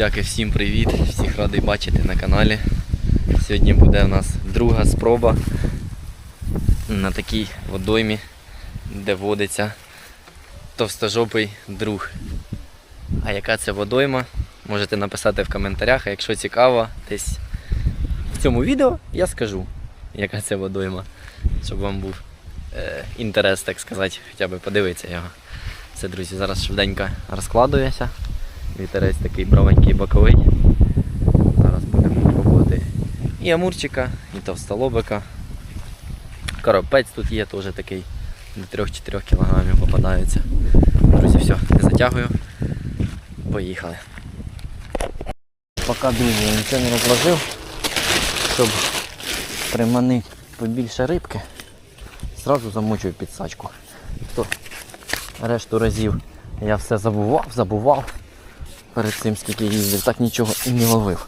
Друзяки, всім привіт! Всіх радий бачити на каналі. Сьогодні буде у нас друга спроба на такій водоймі, де водиться товстожопий друг. А яка це водойма? Можете написати в коментарях, а якщо цікаво, десь в цьому відео я скажу, яка це водойма, щоб вам був е, інтерес, так сказати, хоча б подивитися його. Все, друзі, зараз швиденько розкладується. Вітерець такий бровенький боковий. Зараз будемо пробувати і амурчика, і товстолобика. Коропець тут є теж такий до 3-4 кг попадається. Друзі, все, не затягую. Поїхали. Поки я нічого не розложив, щоб приманити побільше рибки, зразу замочую підсачку. Решту разів я все забував, забував перед цим, скільки їздив, так нічого і не ловив.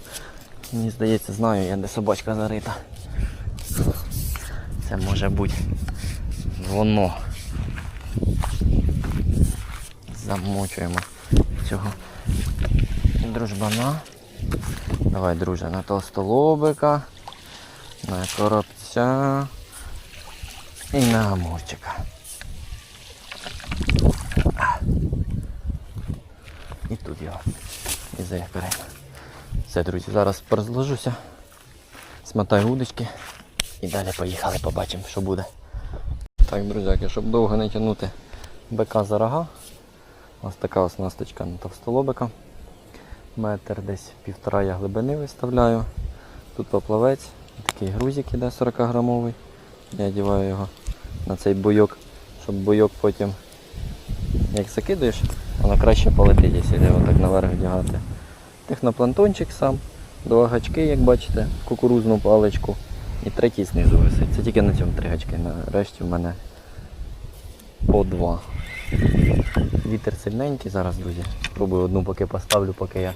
Мені здається, знаю я, де собачка зарита. Це може бути воно. Замочуємо цього дружбана. Давай, друже, на толстолобика, на коробця і на амурчика. І тут його. І заякоримо. Все, друзі, зараз порозложуся, смотаю удочки і далі поїхали, побачимо, що буде. Так, друзяки, щоб довго не тягнути бика за рога. Ось така ось насточка на товстолобика. Метр десь півтора я глибини виставляю. Тут поплавець, такий грузик іде 40 грамовий. Я одіваю його на цей бойок, щоб бойок потім як закидаєш, воно краще полетить, якщо йде отак наверх вдягати. Техноплантончик сам, два гачки, як бачите, кукурузну паличку і третій знизу висить. Це тільки на цьому три гачки, нарешті в мене по два. Вітер сильненький зараз, друзі. Спробую одну поки поставлю, поки я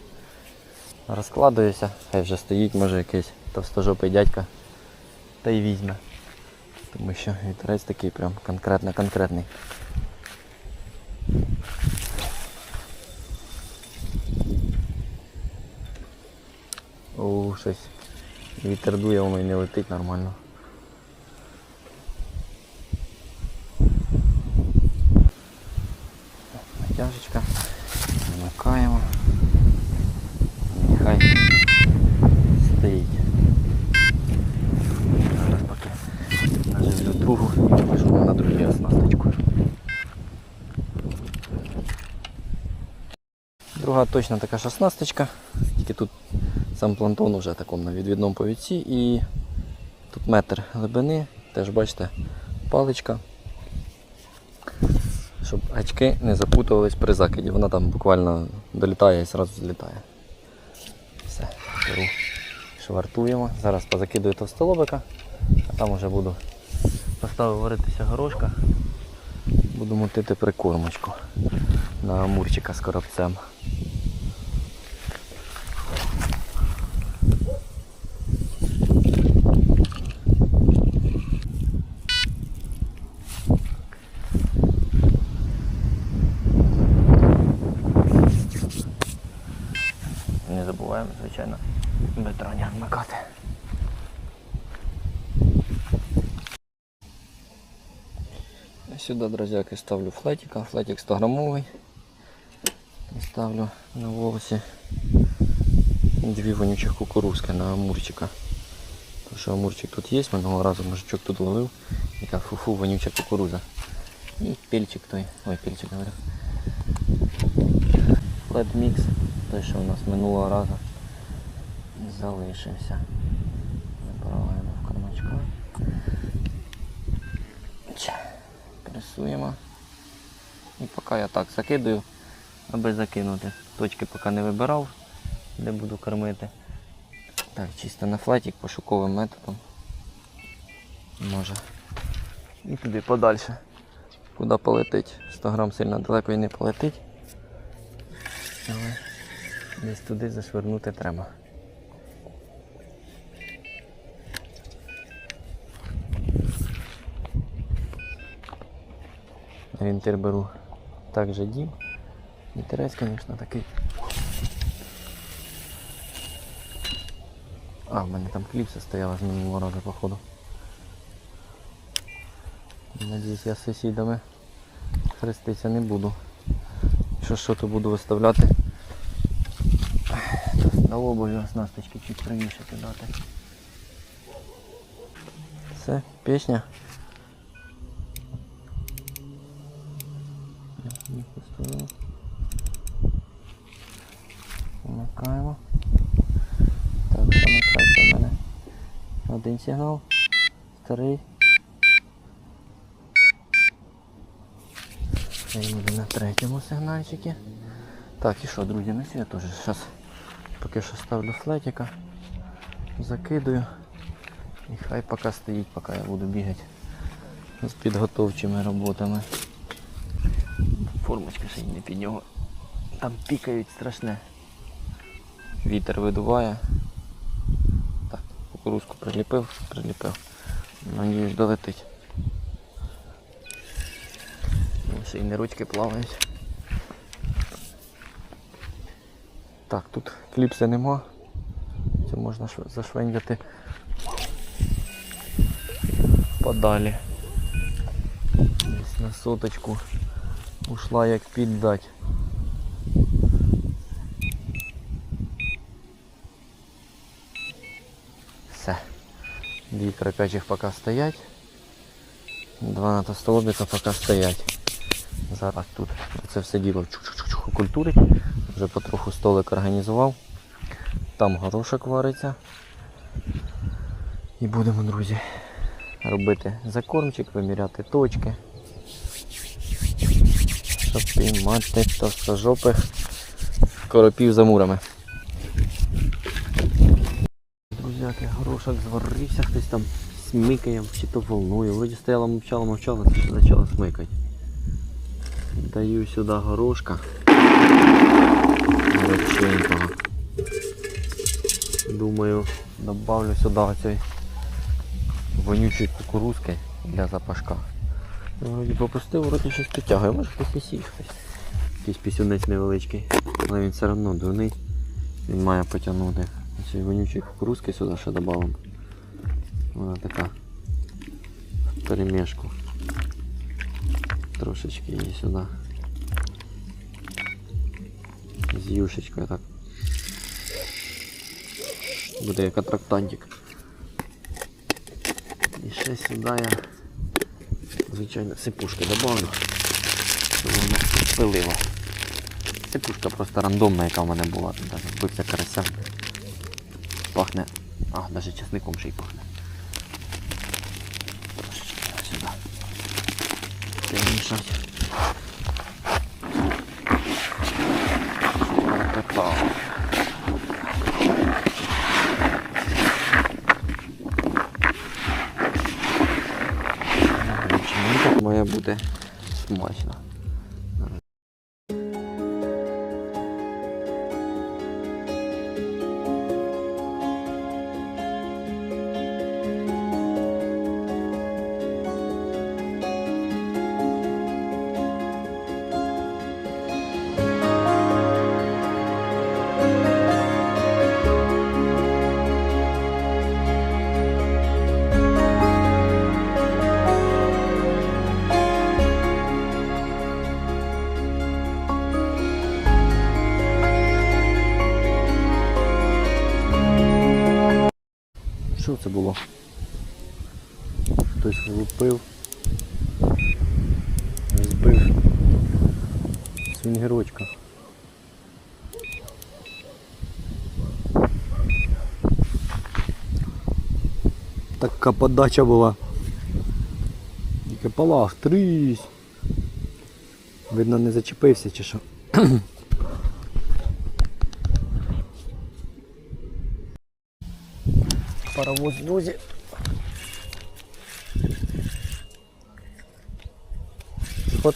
розкладуюся. Хай вже стоїть, може якийсь товстожопий дядька та й візьме. Тому що вітерець такий прям конкретно О, щось вітер дує, воно і не летить нормально. Натяжечка. Вмикаємо. Нехай стоїть. Зараз поки наживлю другу пішов на другу оснасточку. Друга точно така ж оснасточка, тільки тут сам плантон вже такому на відвідному повідці і тут метр глибини, теж бачите, паличка, щоб гачки не запутувались при закиді. Вона там буквально долітає і одразу злітає. Все, беру, швартуємо. Зараз позакидую товстолобика, а там вже буду поставив варитися горошка. Буду мутити прикормочку на амурчика з коробцем. Не забуваємо, звичайно, бетроня вмикати. Сюди, друзяки, ставлю флетика. Флетик 100 грамовий. І ставлю на волосі дві вонючих кукурузки на амурчика. Тому що амурчик тут є, минулого разу мужичок тут ловив. Яка фу-фу, вонюча кукуруза. І пільчик той. Ой, пільчик говорю. Флет той, що у нас минулого разу залишився. Пресуємо. І поки я так закидую, аби закинути. Точки поки не вибирав, де буду кормити. Так, чисто на флетик пошуковим методом. Може. І туди подальше. Куди полетить. 100 грам сильно далеко і не полетить. Але десь туди зашвернути треба. Орієнтир беру також дім. Вітерець, звісно, такий А, в мене там кліпса стояла з минулого разу, походу. Надіюсь, я з сусідами хреститися не буду. Що що то буду виставляти. На обуві оснасточки чуть правіше кидати. Все, пісня. Їх поставили. Вмикаємо. Так, саме краще в мене. Один сигнал. Цей буде на третьому сигнальчику. Так, і що, друзі, що я теж зараз поки що ставлю флетика, закидую. І хай поки стоїть, поки я буду бігати з підготовчими роботами. Формочка ще не під нього. Там пікають страшне. Вітер видуває. Кукурузку приліпив, приліпив. Надіюсь, долетить. Ну, Ще не ручки плавають. Так, тут кліпси нема. Це можна шв- зашвендяти подалі. Десь на соточку ушла як піддать. микро 5 пока стоять. Два натостолобика пока стоять. Зараз тут це все діло культурить. Вже потроху столик організував. Там горошок вариться. І будемо, друзі, робити закормчик, виміряти точки. Щоб піймати товстожопих коропів за мурами. Друзяки, горошок зварився, хтось там смикає, чи то волнує. Вроді стояла мовчала, мовчала, почала смикати. Даю сюди горошка. Горяченького. Думаю, добавлю сюди оцей вонючої кукурузки для запашка. Вроді попустив, вроді щось підтягує, може хтось сів хтось. Якийсь пісюнець невеличкий, але він все одно дурний. Він має потягнути. Цієї вонючої кукурузки сюди ще додамо. Вона така в перемішку. Трошечки її сюди. З юшечкою так. Буде як атрактантик. І ще сюди я, звичайно, сипушки добавлю, щоб воно пилило. Сипушка просто рандомна, яка в мене була. Тут навіть карася. Пахне. А, навіть часником ще й пахне. Трошечки сюди. Так має бути смачно? Така подача була. Тільки палах, трись. Видно не зачепився чи що. Паровоз, друзі. Сход.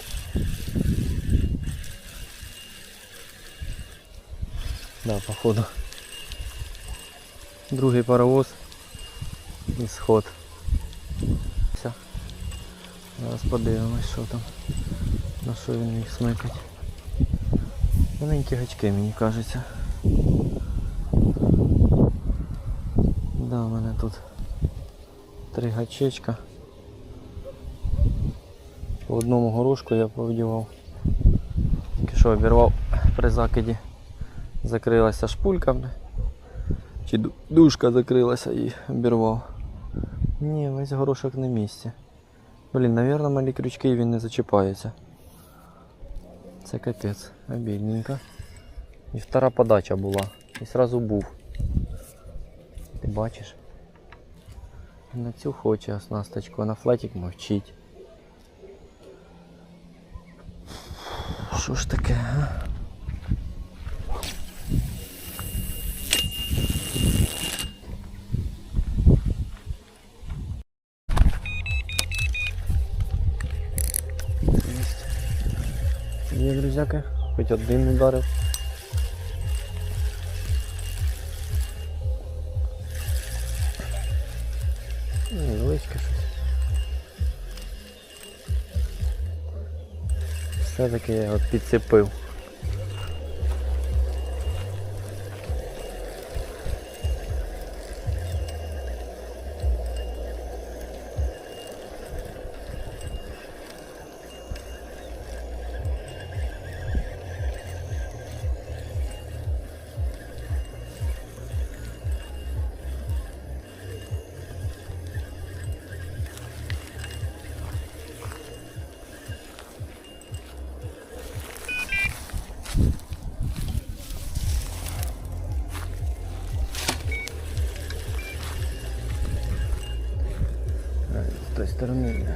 Да, походу. Другий паровоз і сход. Все. Зараз подивимось, що там. На що він міг смикати. Маленькі гачки, мені кажеться. Да, у мене тут три гачечка. По одному горошку я повдівав. Тільки що обірвав при закиді. Закрилася шпулька. Чи ду- дужка закрилася і обірвав. Ні, весь горошок на місці. Блін, навірно, малі крючки він не зачіпається. Це капець, обідненько. І втора подача була. І сразу був. Ти бачиш? На цю хоче оснасточку, на флетик мовчить. Що ж таке, а? Є, друзяки, хоч один ударив. Невеличке щось. Все-таки я його підцепив. Сторони.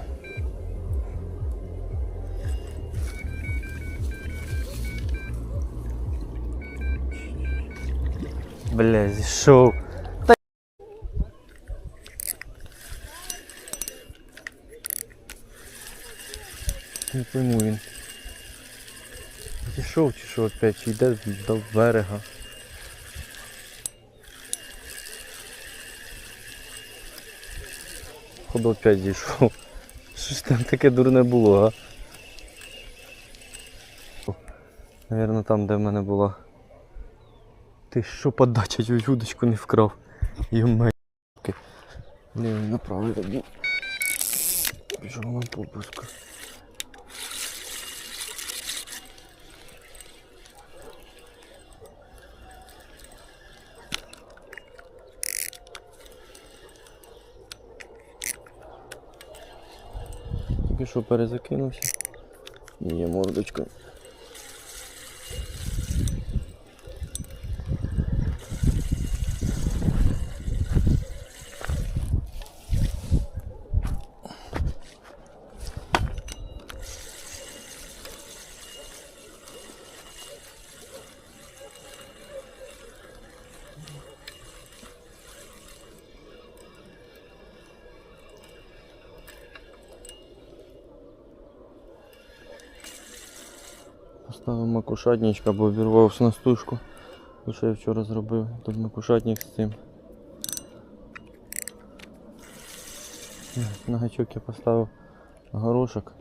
Бля, зійшов. Та... Не пойму він. Зійшов чи опять, чи йде до берега. Походу опять зійшов. Що ж там таке дурне було, а? Навірно там, де в мене була. Ти що подача, цю юдочку не вкрав. Йомай. Не, направо тобі. Пішов на попуску. Що перезакинувся. Є мордочка. Поставив макушатничка, бо обірвав снастушку. Те, що я вчора зробив. Тут макушатник з цим. На гачок я поставив горошок.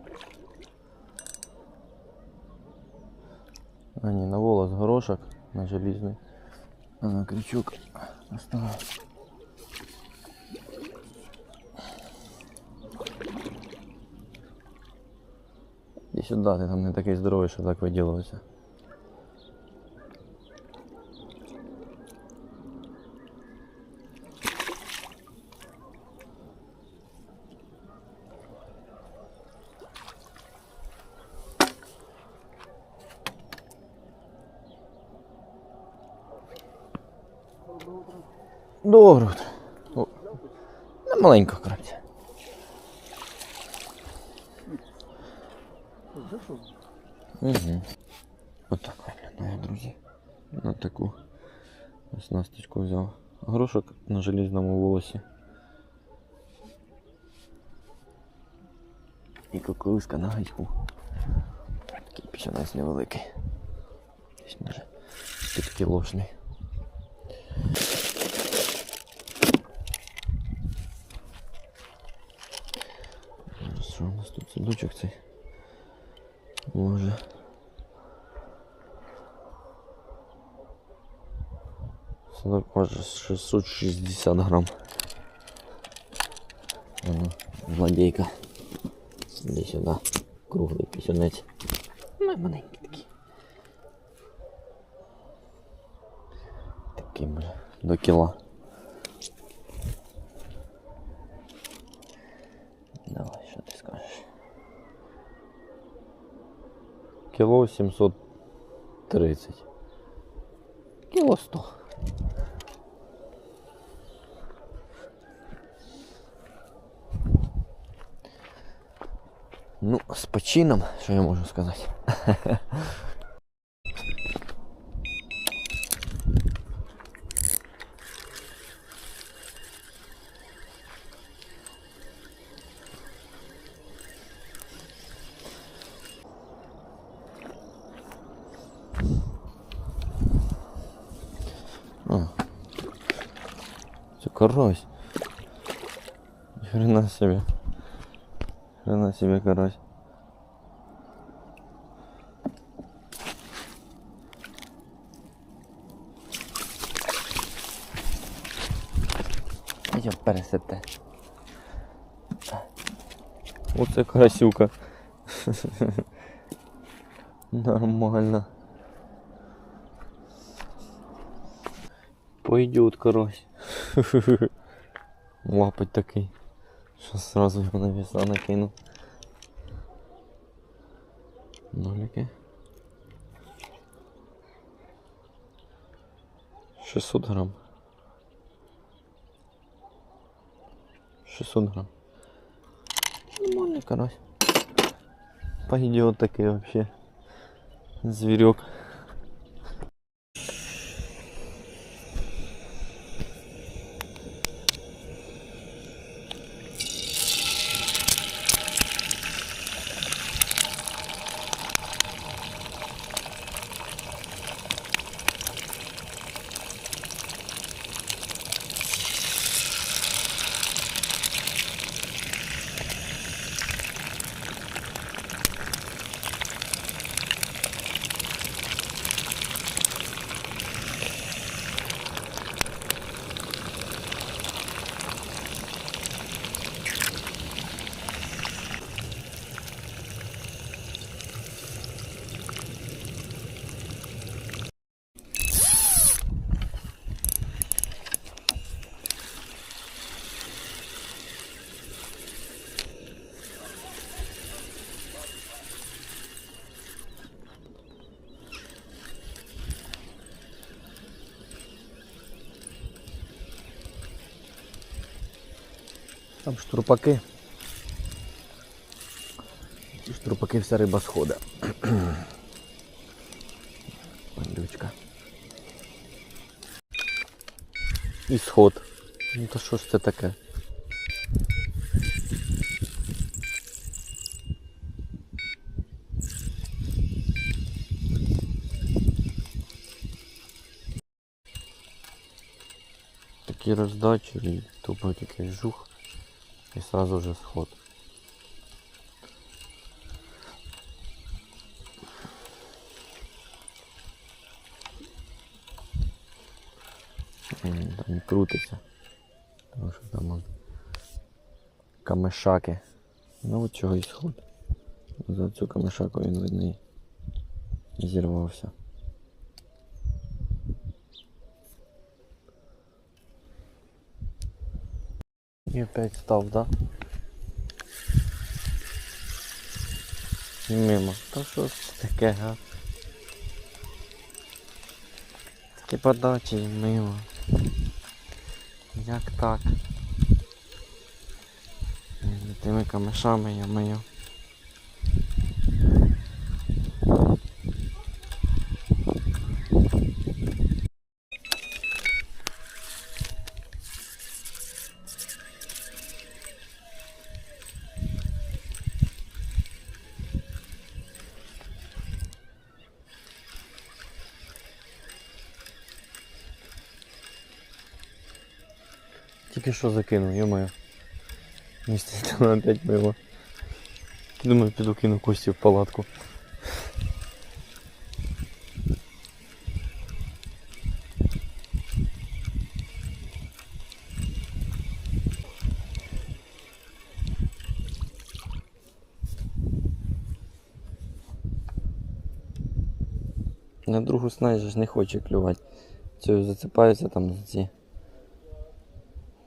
А ні, на волос горошок, на желізний. А на крючок поставив. Іди сюди, ти там не такий здоровий, що так виділилося. Добре. утро. О, Угу. Отак виглядає, друзі. На таку оснасточку взяв. Грошок на желізному волосі. І кукурузка на гайку. Такий пісянець невеликий. Десь може під кілошний. Що у нас тут судочок цей? Може. Судок може 660 грам. Ага, Злодейка. Іди сюди. Круглий пісюнець. Ну, маленький такий. Такий, бля, до кіла. Давай, що ти скажеш? Кіло 730. Кіло 100. Ну, з почином, що я можу сказати. А. Це карась. Хрена себе. Хрена себе карась. Я пересете. Оце карасюка. Нормально. Пойдет карась. Лапать такий. Що сразу його на веса накину. Нолики. 600 грамм. 600 грамм. Нормальный карась. Пойдет такой вообще. Зверек. Там штурпаки. Ці Штурпаки вся риба сходить. Пандючка. І сход. Ну то що ж це таке? Такі роздачі тупо такий жух. И сразу же сход. Не крутиться. Тому що там камешаки. Ну от чого і сход. За цю камешаку він видний. І зірвався. І опять став, да? І мимо. Та що це таке, га? Такі подачі і мимо. Як так? Тими камешами я мию. що закинув, йомаю. Містительно опять мило. Думаю, піду кину кості в палатку. На другу снасть ж не хоче клювати. Це зацепаються там за ці.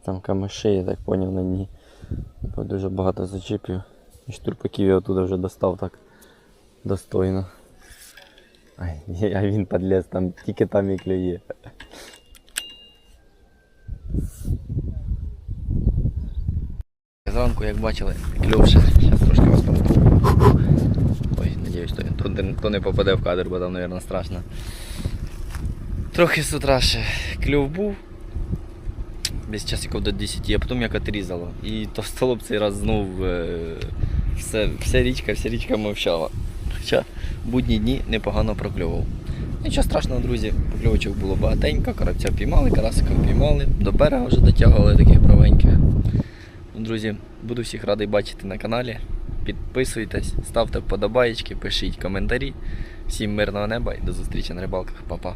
Там камиші, я так поняв на дні. Бо дуже багато зачепів. І штурпаків я оттуда вже достав так достойно. Ай, а він подлез, там тільки там і клює. Зранку, як бачили, кльовше. Зараз трошки вас просто. Ой, надіюсь, то, то, то не попаде в кадр, бо там, мабуть, страшно. Трохи з утра ще кльов був. Десь часиків до 10, а потім як отрізало. І товстолоб цей раз знов е, все, вся річка, вся річка мовчала. Хоча будні дні непогано прокльовував. Нічого страшного, друзі, покльовочок було багатенько, карася піймали, карасика піймали, до берега вже дотягували таких правеньких. Ну, Друзі, буду всіх радий бачити на каналі. Підписуйтесь, ставте вподобаєчки, пишіть коментарі. Всім мирного неба і до зустрічі на рибалках. Па-па.